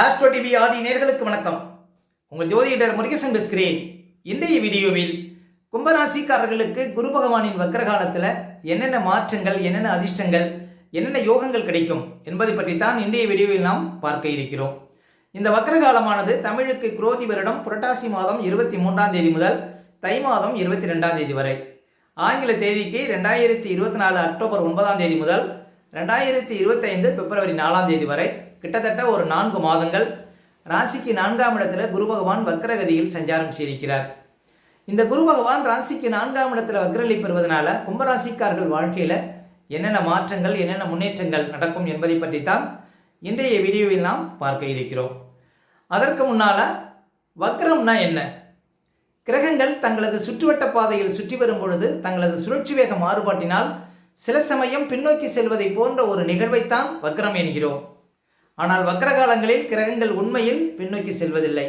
Astro TV ஆதி நேர்களுக்கு வணக்கம். உங்கள் ஜோதிடர் முருகேசன் பேசுகிறேன். இன்றைய வீடியோவில் கும்பராசிக்காரர்களுக்கு குரு பகவானின் வக்கர காலத்தில் என்னென்ன மாற்றங்கள் என்னென்ன அதிர்ஷ்டங்கள் என்னென்ன யோகங்கள் கிடைக்கும் என்பதை பற்றி தான் இன்றைய வீடியோவில் நாம் பார்க்க இருக்கிறோம். இந்த வக்கர காலமானது தமிழுக்கு குரோதி வருடம் புரட்டாசி மாதம் இருபத்தி மூன்றாம் தேதி முதல் தை மாதம் இருபத்தி ரெண்டாம் தேதி வரை. ஆங்கில தேதிக்கு ரெண்டாயிரத்தி இருபத்தி நாலு அக்டோபர் ஒன்பதாம் தேதி முதல் ரெண்டாயிரத்தி இருபத்தைந்து பிப்ரவரி நாலாம் தேதி வரை. கிட்டத்தட்ட ஒரு நான்கு மாதங்கள் ராசிக்கு நான்காம் இடத்துல குரு பகவான் வக்ரகதியில் சஞ்சாரம் செய்திருக்கிறார். இந்த குரு பகவான் ராசிக்கு நான்காம் இடத்துல வக்ரலி பெறுவதனால கும்பராசிக்காரர்கள் வாழ்க்கையில் என்னென்ன மாற்றங்கள் என்னென்ன முன்னேற்றங்கள் நடக்கும் என்பதை பற்றி தான் இன்றைய வீடியோவில் நாம் பார்க்க இருக்கிறோம். அதற்கு முன்னால் வக்ரம்னா என்ன? கிரகங்கள் தங்களது சுற்றுவட்ட பாதையில் சுற்றி வரும் பொழுது தங்களது சுழற்சி வேக மாறுபாட்டினால் சில சமயம் பின்னோக்கி செல்வதை போன்ற ஒரு நிகழ்வைத்தான் வக்ரம் என்கிறோம். ஆனால் வக்கர காலங்களில் கிரகங்கள் உண்மையில் பின்னோக்கி செல்வதில்லை.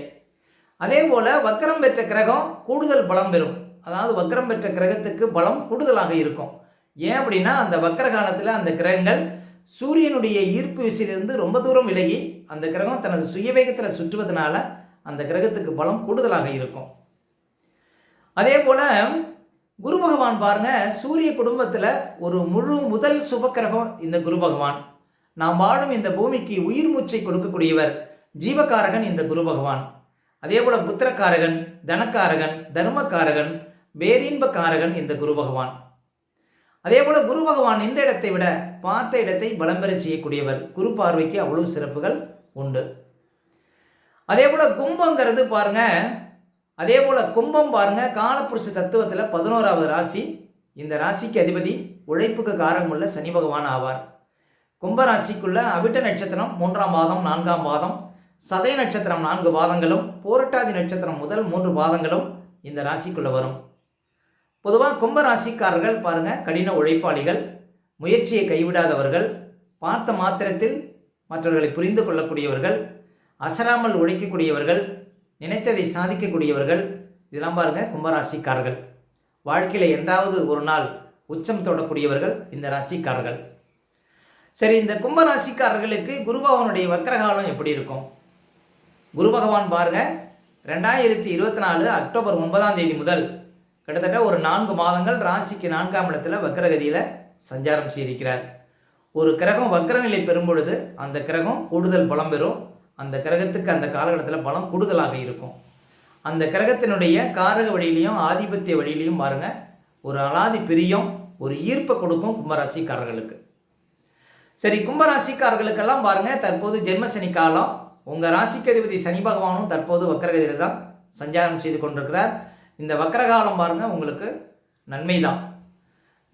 அதே போல வக்கரம் பெற்ற கிரகம் கூடுதல் பலம் பெறும். அதாவது வக்கரம் பெற்ற கிரகத்துக்கு பலம் கூடுதலாக இருக்கும். ஏன் அப்படின்னா அந்த வக்கர காலத்தில் அந்த கிரகங்கள் சூரியனுடைய ஈர்ப்பு விசையிலிருந்து ரொம்ப தூரம் விலகி அந்த கிரகம் தனது சுயவேகத்தில் சுற்றுவதனால அந்த கிரகத்துக்கு பலம் கூடுதலாக இருக்கும். அதே போல குரு பகவான் பாருங்க சூரிய குடும்பத்தில் ஒரு முழு முதல் சுபக்கிரகம் இந்த குரு பகவான். நாம் வாழும் இந்த பூமிக்கு உயிர் மூச்சை கொடுக்கக்கூடியவர் ஜீவகாரகன் இந்த குரு பகவான். அதே போல புத்திரக்காரகன் தனக்காரகன் தர்மக்காரகன் பேரின்பக்காரகன் இந்த குரு பகவான். அதே போல குரு பகவான் நின்ற இடத்தை விட பார்த்த இடத்தை பலம் செய்யக்கூடியவர். குரு பார்வைக்கு அவ்வளவு சிறப்புகள் உண்டு. அதே போல கும்பங்கிறது பாருங்க அதே போல கும்பம் பாருங்க காலப்புருஷ தத்துவத்தில் பதினோராவது ராசி. இந்த ராசிக்கு அதிபதி உழைப்புக்கு காரணமுள்ள சனி பகவான் ஆவார். கும்பராசிக்குள்ள அவிட்ட நட்சத்திரம் மூன்றாம் பாதம் நான்காம் பாதம் சதய நட்சத்திரம் நான்கு பாதங்களும் போரட்டாதி நட்சத்திரம் முதல் மூன்று பாதங்களும் இந்த ராசிக்குள்ள வரும். பொதுவாக கும்ப ராசிக்காரர்கள் கடின உழைப்பாளிகள் முயற்சியை கைவிடாதவர்கள் பார்த்த மாத்திரத்தில் மற்றவர்களை புரிந்து கொள்ளக்கூடியவர்கள் அசராமல் உழைக்கக்கூடியவர்கள் நினைத்ததை சாதிக்கக்கூடியவர்கள் இதெல்லாம் பாருங்கள் கும்பராசிக்காரர்கள். வாழ்க்கையில் என்றாவது ஒரு நாள் உச்சம் தொடக்கூடியவர்கள் இந்த ராசிக்காரர்கள். சரி இந்த கும்பராசிக்காரர்களுக்கு குரு பகவானுடைய வக்கரகாலம் எப்படி இருக்கும்? குரு பகவான் பாருங்க ரெண்டாயிரத்தி இருபத்தி நாலு அக்டோபர் ஒன்பதாம் தேதி முதல் கிட்டத்தட்ட ஒரு நான்கு மாதங்கள் ராசிக்கு நான்காம் இடத்துல வக்கரகதியில் சஞ்சாரம் செய்திருக்கிறார். ஒரு கிரகம் வக்கரநிலை பெறும் பொழுது அந்த கிரகம் கூடுதல் பலம் பெறும். அந்த கிரகத்துக்கு அந்த காலகட்டத்தில் பலம் கூடுதலாக இருக்கும். அந்த கிரகத்தினுடைய காரக வழியிலையும் ஆதிபத்திய வழியிலையும் பாருங்க ஒரு அலாதி பிரியம் ஒரு ஈர்ப்பை கொடுக்கும் கும்பராசிக்காரர்களுக்கு. சரி கும்பராசிக்காரர்களுக்கெல்லாம் பாருங்க தற்போது ஜென்மசனி காலம் உங்கள் ராசிக்கு அதிபதி சனி பகவானும் தற்போது வக்கரகதியில் தான் சஞ்சாரம் செய்து கொண்டிருக்கிறார். இந்த வக்கரகாலம் பாருங்க உங்களுக்கு நன்மை தான்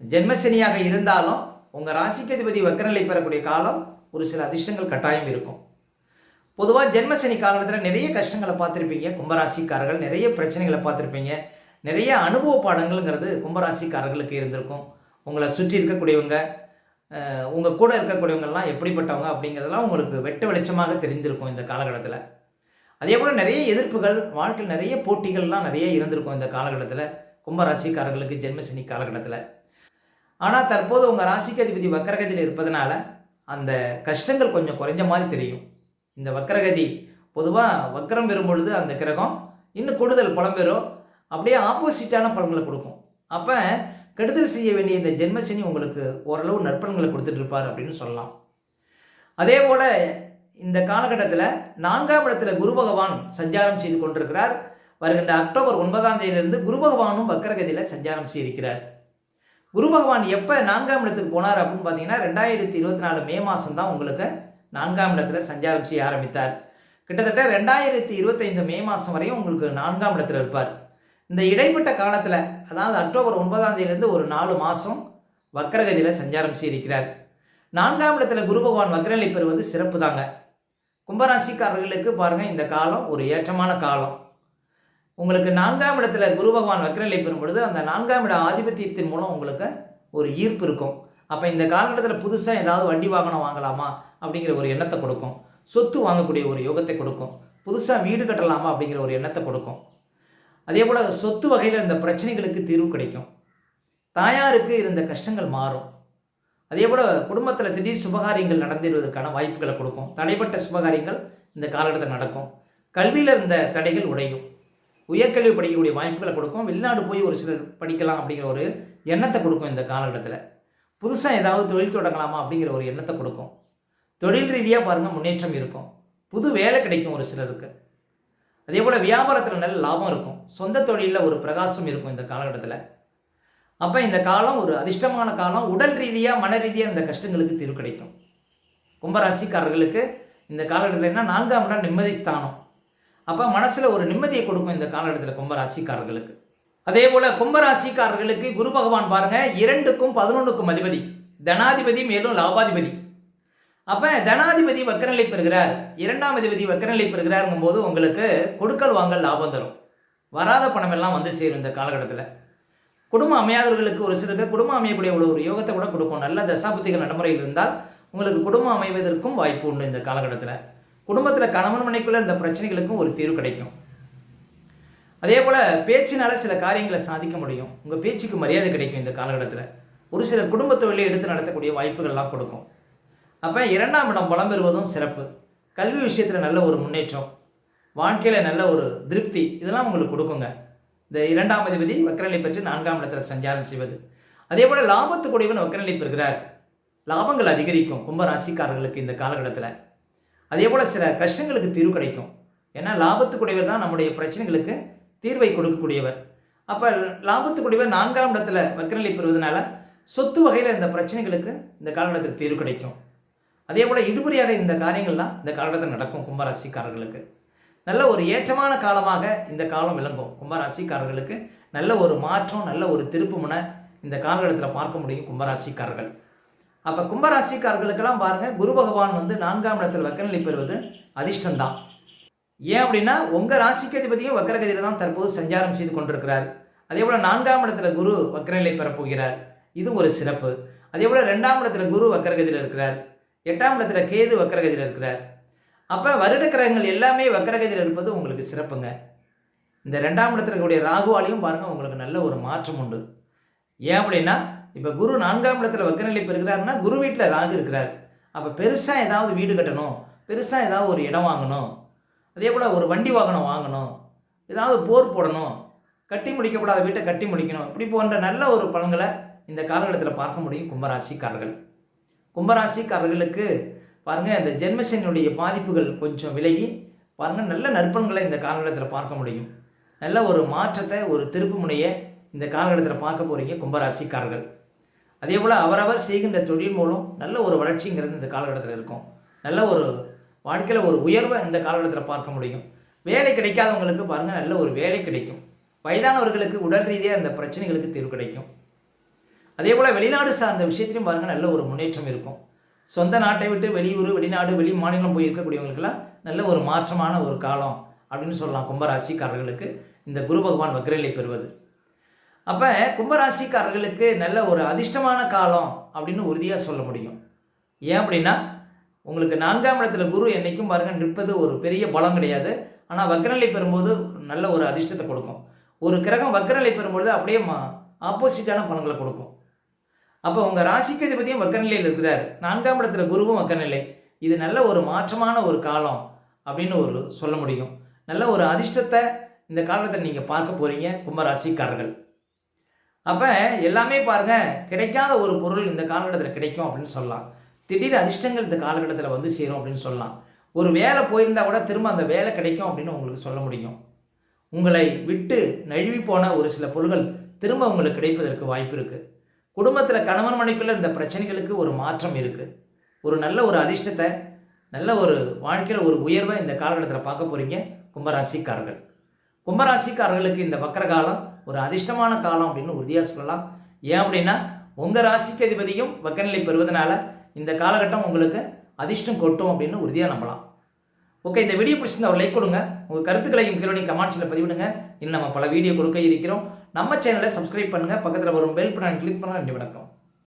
ஜென்மசனியாக இருந்தாலும் உங்கள் ராசிக்கு அதிபதி வக்கரநிலை பெறக்கூடிய காலம் ஒரு சில அதிர்ஷ்டங்கள் கட்டாயம் இருக்கும். பொதுவாக ஜென்மசனி காலத்தில் நிறைய கஷ்டங்களை பார்த்துருப்பீங்க கும்பராசிக்காரர்கள். நிறைய பிரச்சனைகளை பார்த்துருப்பீங்க. நிறைய அனுபவ பாடங்கள்ங்கிறது கும்பராசிக்காரர்களுக்கு இருந்திருக்கும். உங்களை சுற்றி இருக்கக்கூடியவங்க உங்கள் கூட இருக்கக்கூடியவங்கெல்லாம் எப்படிப்பட்டவங்க அப்படிங்கிறதெல்லாம் உங்களுக்கு வெட்ட வெளிச்சமாக தெரிந்திருக்கும் இந்த காலகட்டத்தில். அதே போல் நிறைய எதிர்ப்புகள் வாழ்க்கையில் நிறைய போட்டிகள்லாம் நிறைய இருந்திருக்கும் இந்த காலகட்டத்தில். கும்பராசிக்காரர்களுக்கு ஜென்மசனி காலகட்டத்தில். ஆனால் தற்போது உங்கள் ராசிக்கு அதிபதி வக்கரகதியில் இருப்பதனால அந்த கஷ்டங்கள் கொஞ்சம் குறைஞ்ச மாதிரி தெரியும். இந்த வக்கரகதி பொதுவாக வக்கரம் பெறும் பொழுது அந்த கிரகம் இன்னும் கூடுதல் புலம்பெறும் அப்படியே ஆப்போசிட்டான பலன்களை கொடுக்கும். அப்போ கெடுதல் செய்ய வேண்டிய இந்த ஜென்மசனி உங்களுக்கு ஓரளவு நற்பலன்களை கொடுத்துட்ருப்பார் அப்படின்னு சொல்லலாம். அதே போல் இந்த காலகட்டத்தில் நான்காம் இடத்துல குரு பகவான் சஞ்சாரம் செய்து கொண்டிருக்கிறார். வருகின்ற அக்டோபர் ஒன்பதாம் தேதியிலிருந்து குரு பகவானும் வக்கரகதியில் சஞ்சாரம் செய்திருக்கிறார். குரு பகவான் எப்போ நான்காம் இடத்துக்கு போனார் அப்படின்னு பார்த்தீங்கன்னா ரெண்டாயிரத்தி இருபத்தி நாலு மே மாதம் தான் உங்களுக்கு நான்காம் இடத்துல சஞ்சாரம் செய்ய ஆரம்பித்தார். கிட்டத்தட்ட ரெண்டாயிரத்தி இருபத்தைந்து மே மாதம் வரையும் உங்களுக்கு நான்காம் இடத்துல இருப்பார். இந்த இடைப்பட்ட காலத்தில் அதாவது அக்டோபர் ஒன்பதாம் தேதியிலேருந்து ஒரு நாலு மாதம் வக்கரகதியில் சஞ்சாரம் செய்திருக்கிறார். நான்காம் இடத்துல குரு பகவான் வக்கரநிலை பெறுவது சிறப்பு தாங்க. கும்பராசிக்காரர்களுக்கு பாருங்கள் இந்த காலம் ஒரு ஏற்றமான காலம். உங்களுக்கு நான்காம் இடத்துல குரு பகவான் வக்கரநிலை பெறும் பொழுது அந்த நான்காம் இட ஆதிபத்தியத்தின் மூலம் உங்களுக்கு ஒரு ஈர்ப்பு இருக்கும். அப்போ இந்த காலகட்டத்தில் புதுசாக ஏதாவது வண்டி வாகனம் வாங்கலாமா அப்படிங்கிற ஒரு எண்ணத்தை கொடுக்கும். சொத்து வாங்கக்கூடிய ஒரு யோகத்தை கொடுக்கும். புதுசாக வீடு கட்டலாமா அப்படிங்கிற ஒரு எண்ணத்தை கொடுக்கும். அதே போல் சொத்து வகையில் இருந்த பிரச்சனைகளுக்கு தீர்வு கிடைக்கும். தாயாருக்கு இருந்த கஷ்டங்கள் மாறும். அதே போல் குடும்பத்தில் திடீர் சுபகாரியங்கள் நடந்திருவதற்கான வாய்ப்புகளை கொடுக்கும். தடைப்பட்ட சுபகாரியங்கள் இந்த காலகட்டத்தில் நடக்கும். கல்வியில் இருந்த தடைகள் உடையும். உயர்கல்வி படிக்கக்கூடிய வாய்ப்புகளை கொடுக்கும். வெளிநாடு போய் ஒரு சிலர் படிக்கலாம் அப்படிங்கிற ஒரு எண்ணத்தை கொடுக்கும் இந்த காலகட்டத்தில். புதுசாக ஏதாவது தொழில் தொடங்கலாமா அப்படிங்கிற ஒரு எண்ணத்தை கொடுக்கும். தொழில் ரீதியாக பாருங்கள் முன்னேற்றம் இருக்கும். புது வேலை கிடைக்கும் ஒரு சிலருக்கு. அதே போல் வியாபாரத்தில் நல்ல லாபம் இருக்கும். சொந்த தொழிலில் ஒரு பிரகாசம் இருக்கும் இந்த காலகட்டத்தில். அப்போ இந்த காலம் ஒரு அதிர்ஷ்டமான காலம். உடல் ரீதியாக மன ரீதியாக இந்த கஷ்டங்களுக்கு தீர்வு கிடைக்கும். கும்பராசிக்காரர்களுக்கு இந்த காலகட்டத்தில் என்ன? நான்காம் இடம் நிம்மதி ஸ்தானம். அப்போ மனசில் ஒரு நிம்மதியை கொடுக்கும் இந்த காலகட்டத்தில் கும்பராசிக்காரர்களுக்கு. அதே போல் கும்பராசிக்காரர்களுக்கு குரு பகவான் பாருங்கள் இரண்டுக்கும் பதினொன்றுக்கும் அதிபதி. தனாதிபதி மேலும் லாபாதிபதி. அப்போ தனாதிபதி வக்கரநிலை பெறுகிறார். இரண்டாம் அதிபதி வக்கரநிலை பெறுகிறாருங்கும் போது உங்களுக்கு கொடுக்கல் வாங்கல் லாபம் தரும். வராத பணம் எல்லாம் வந்து சேரும் இந்த காலகட்டத்தில். குடும்பம் அமையாதவர்களுக்கு ஒரு சிலருக்கு குடும்பம் அமையக்கூடிய ஒரு ஒரு யோகத்தை கூட கொடுக்கும். நல்ல தசாபுத்திகள் நடைமுறையில் இருந்தால் உங்களுக்கு குடும்பம் அமைவதற்கும் வாய்ப்பு உண்டு இந்த காலகட்டத்தில். குடும்பத்தில் கணவன் மனைக்குள்ள இந்த பிரச்சனைகளுக்கும் ஒரு தீர்வு கிடைக்கும். அதே போல் பேச்சினால் சில காரியங்களை சாதிக்க முடியும். உங்கள் பேச்சுக்கு மரியாதை கிடைக்கும் இந்த காலகட்டத்தில். ஒரு சில குடும்ப தொழிலை எடுத்து நடத்தக்கூடிய வாய்ப்புகள்லாம் கொடுக்கும். அப்போ இரண்டாம் இடம் புலம்பெறுவதும் சிறப்பு. கல்வி விஷயத்தில் நல்ல ஒரு முன்னேற்றம். வாழ்க்கையில் நல்ல ஒரு திருப்தி இதெல்லாம் உங்களுக்கு கொடுக்குங்க. இந்த இரண்டாம் அதிபதி வக்கரநிலை பெற்று நான்காம் இடத்துல சஞ்சாரம் செய்வது. அதே போல் லாபத்துக்குடையவன் வக்கரநிலை பெறுகிறார். லாபங்கள் அதிகரிக்கும் கும்பராசிக்காரர்களுக்கு இந்த காலகட்டத்தில். அதே போல் சில கஷ்டங்களுக்கு தீர்வு கிடைக்கும். ஏன்னா லாபத்துக்குடையவர் தான் நம்முடைய பிரச்சனைகளுக்கு தீர்வை கொடுக்கக்கூடியவர். அப்போ லாபத்துக்குடையவர் நான்காம் இடத்துல வக்கரநிலை பெறுவதனால சொத்து வகையில் இந்த பிரச்சனைகளுக்கு இந்த காலகட்டத்தில் தீர்வு கிடைக்கும். அதே போல் இடுபடியாக இந்த காரியங்கள்லாம் இந்த காலகட்டத்தில் நடக்கும் கும்பராசிக்காரர்களுக்கு நல்ல ஒரு ஏற்றமான காலமாக இந்த காலம் விளங்கும். கும்பராசிக்காரர்களுக்கு நல்ல ஒரு மாற்றம் நல்ல ஒரு திருப்புமுனை இந்த காலகட்டத்தில் பார்க்க முடியும் கும்பராசிக்காரர்கள். அப்போ கும்பராசிக்காரர்களுக்கெல்லாம் பாருங்கள் குரு பகவான் வந்து நான்காம் இடத்தில் வக்கநிலை பெறுவது அதிர்ஷ்டம்தான். ஏன் அப்படின்னா உங்கள் ராசிக்கு அதிபதியும் வக்கரகதியில் தான் தற்போது சஞ்சாரம் செய்து கொண்டிருக்கிறார். அதே போல் நான்காம் இடத்துல குரு வக்கரநிலை பெறப்போகிறார். இது ஒரு சிறப்பு. அதே போல் ரெண்டாம் இடத்துல குரு வக்கரகதியில் இருக்கிறார். எட்டாம் இடத்துல கேது வக்கரகதியில் இருக்கிறார். அப்போ வருட கிரகங்கள் எல்லாமே வக்கரகதியில் இருப்பது உங்களுக்கு சிறப்புங்க. இந்த ரெண்டாம் இடத்துல இருக்கக்கூடிய ராகுவாலையும் பாருங்கள் உங்களுக்கு நல்ல ஒரு மாற்றம் உண்டு. ஏன் அப்படின்னா இப்போ குரு நான்காம் இடத்துல வக்கநிலை பெறுகிறாருன்னா குரு வீட்டில் ராகு இருக்கிறார். அப்போ பெருசாக ஏதாவது வீடு கட்டணும் பெருசாக ஏதாவது ஒரு இடம் வாங்கணும் அதே போல் ஒரு வண்டி வாகனம் வாங்கணும் ஏதாவது போர் போடணும் கட்டி முடிக்கப்படாத வீட்டை கட்டி முடிக்கணும் இப்படி போன்ற நல்ல ஒரு பலன்களை இந்த காலகட்டத்தில் பார்க்க முடியும் கும்பராசிக்காரர்கள். கும்பராசிக்காரர்களுக்கு பாருங்கள் இந்த ஜென்மசனியுடைய பாதிப்புகள் கொஞ்சம் விலகி பாருங்கள் நல்ல நற்பண்களை இந்த காலகட்டத்தில் பார்க்க முடியும். நல்ல ஒரு மாற்றத்தை ஒரு திருப்பு முனையை இந்த காலகட்டத்தில் பார்க்க போகிறீங்க கும்பராசிக்காரர்கள். அதே போல் அவரவர் செய்கின்ற தொழில் மூலம் நல்ல ஒரு வளர்ச்சிங்கிறது இந்த காலகட்டத்தில் இருக்கும். நல்ல ஒரு வாழ்க்கையில் ஒரு உயர்வை இந்த காலகட்டத்தில் பார்க்க முடியும். வேலை கிடைக்காதவங்களுக்கு பாருங்கள் நல்ல ஒரு வேலை கிடைக்கும். வயதானவர்களுக்கு உடல் ரீதியாக அந்த பிரச்சனைகளுக்கு தீர்வு கிடைக்கும். அதே போல் வெளிநாடு சார்ந்த விஷயத்திலையும் பாருங்கள் நல்ல ஒரு முன்னேற்றம் இருக்கும். சொந்த நாட்டை விட்டு வெளியூர் வெளிநாடு வெளி மாநிலம் போய் இருக்கக்கூடியவங்களுக்கெல்லாம் நல்ல ஒரு மாற்றமான ஒரு காலம் அப்படின்னு சொல்லலாம் கும்பராசிக்காரர்களுக்கு. இந்த குரு பகவான் வக்ரலை பெறுவது. அப்போ கும்பராசிக்காரர்களுக்கு நல்ல ஒரு அதிர்ஷ்டமான காலம் அப்படின்னு உறுதியாக சொல்ல முடியும். ஏன் அப்படின்னா உங்களுக்கு நான்காம் இடத்துல குரு என்றைக்கும் பாருங்கள் நிற்பது ஒரு பெரிய பலம் கிடையாது. ஆனால் வக்ரநிலை பெறும்போது நல்ல ஒரு அதிர்ஷ்டத்தை கொடுக்கும். ஒரு கிரகம் வக்ரநிலை பெறும்பொழுது அப்படியே மா ஆப்போசிட்டான பலன்களை கொடுக்கும். அப்போ உங்கள் ராசிக்கு அதிபதியும் வக்கநிலையில் இருக்கிறார். நான்காம் இடத்துல குருவும் வக்கநிலை இது நல்ல ஒரு மாற்றமான ஒரு காலம் அப்படின்னு ஒரு சொல்ல முடியும். நல்ல ஒரு அதிர்ஷ்டத்தை இந்த காலத்தில் நீங்கள் பார்க்க போகிறீங்க கும்பராசிக்காரர்கள். அப்போ எல்லாமே பாருங்கள் கிடைக்காத ஒரு பொருள் இந்த காலகட்டத்தில் கிடைக்கும் அப்படின்னு சொல்லலாம். திடீர் அதிர்ஷ்டங்கள் இந்த காலகட்டத்தில் வந்து சேரும் அப்படின்னு சொல்லலாம். ஒரு வேலை போயிருந்தால் கூட திரும்ப அந்த வேலை கிடைக்கும் அப்படின்னு உங்களுக்கு சொல்ல முடியும். உங்களை விட்டு நழுவி போன ஒரு சில பொருள்கள் திரும்ப உங்களுக்கு கிடைப்பதற்கு வாய்ப்பு இருக்குது குடும்பத்தில் கணவன் மனைக்குள்ள இந்த பிரச்சனைகளுக்கு ஒரு மாற்றம் இருக்குது ஒரு நல்ல ஒரு அதிர்ஷ்டத்தை நல்ல ஒரு வாழ்க்கையில் ஒரு உயர்வை இந்த காலகட்டத்தில் பார்க்க போகிறீங்க கும்பராசிக்காரர்கள். கும்பராசிக்காரர்களுக்கு இந்த வக்கர காலம் ஒரு அதிர்ஷ்டமான காலம் அப்படின்னு உறுதியாக சொல்லலாம். ஏன் அப்படின்னா உங்கள் ராசிக்கு அதிபதியும் வக்கநிலை பெறுவதனால இந்த காலகட்டம் உங்களுக்கு அதிர்ஷ்டம் கொட்டும் அப்படின்னு உறுதியாக நம்பலாம். ஓகே இந்த வீடியோ பிடிச்சிருந்தா ஒரு லைக் கொடுங்க. உங்கள் கருத்துக்களையும் கீழே நீங்கள் கமெண்ட்ஸில் பதிவிடுங்க. இன்னும் நம்ம பல வீடியோ கொடுக்க இருக்கிறோம். நம்ம சேனலை சப்ஸ்கிரைப் பண்ணுங்கள் பக்கத்தில் வரும் பெல் பட்டன் கிளிக் பண்ண நன்றி வணக்கம்.